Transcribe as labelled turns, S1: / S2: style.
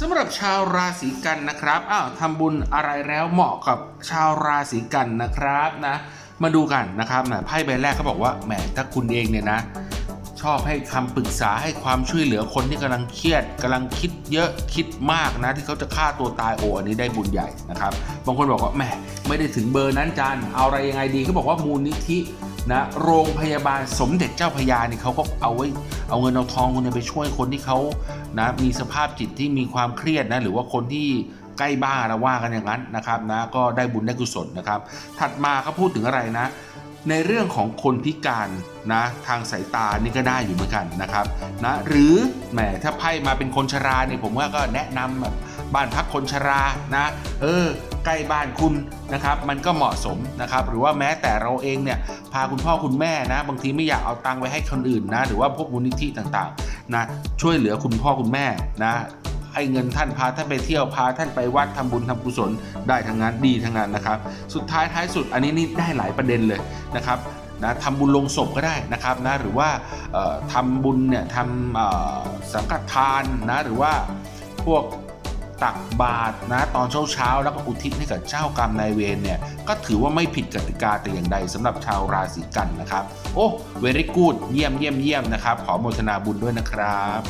S1: สำหรับชาวราศีกันนะครับอ้าวทำบุญอะไรแล้วเหมาะกับชาวราศีกันนะครับนะ มาดูกันนะครับนะไพ่ใบแรกเขาบอกว่าแหมถ้าคุณเองเนี่ยนะ ชอบให้คำปรึกษาให้ความช่วยเหลือคนที่กำลังเครียดกำลังคิดเยอะคิดมากนะ ที่เขาจะฆ่าตัวตายโอ้อันนี้ได้บุญใหญ่นะครับ บางคนบอกว่าแหมไม่ได้ถึงเบอร์นั้นจานเอาอะไรยังไงดีเขาบอกว่ามูลนิธิ นะโรงพยาบาลสมเด็จเจ้าพยานี่ยเขาก็เอาไว้เอาเงินเอาทองคุณเนี่ยไปช่วยคนที่เขานะมีสภาพจิตที่มีความเครียดนะหรือว่าคนที่ใกล้บ้านะว่ากันอย่างนั้นนะครับนะก็ได้บุญได้กุศลนะครับ ถัดมาเขาพูดถึงอะไรนะ ในเรื่องของคนพิการนะทางสายตานี่ก็ได้อยู่เหมือนกันนะครับนะหรือแหมถ้าไพ่มาเป็นคนชราเนี่ยผมว่าก็แนะนำแบบ บ้านพักคนชรานะ เออ ใกล้บ้านคุณนะครับมันก็เหมาะสมนะครับหรือว่าแม้แต่เราเองเนี่ยพาคุณพ่อคุณแม่นะบางทีไม่อยากเอาตังค์ไปให้คนอื่นนะหรือว่าพวกมูลนิธิต่างๆนะช่วยเหลือคุณพ่อคุณแม่นะให้เงินท่านพาท่านไปเที่ยวพาท่านไปวัดทำบุญทำกุศลได้ทั้งนั้นดีทั้งนั้นนะครับ สุดท้ายท้ายสุดอันนี้นี่ได้หลายประเด็นเลยนะครับนะทำบุญลงศพก็ได้นะครับนะหรือว่าเอ่อทำบุญเนี่ยทำสังฆทานนะหรือว่าพวก ตักบาตรนะตอนเช้าเช้าๆแล้วก็อุทิศให้กับเจ้ากรรมนายเวรเนี่ยก็ถือว่าไม่ผิดกติกาแต่อย่างใดสำหรับชาวราศีกันนะครับ โอ้เวรี่กูดเยี่ยมเยี่ยมเยี่ยมนะครับ ขอโมทนาบุญด้วยนะครับ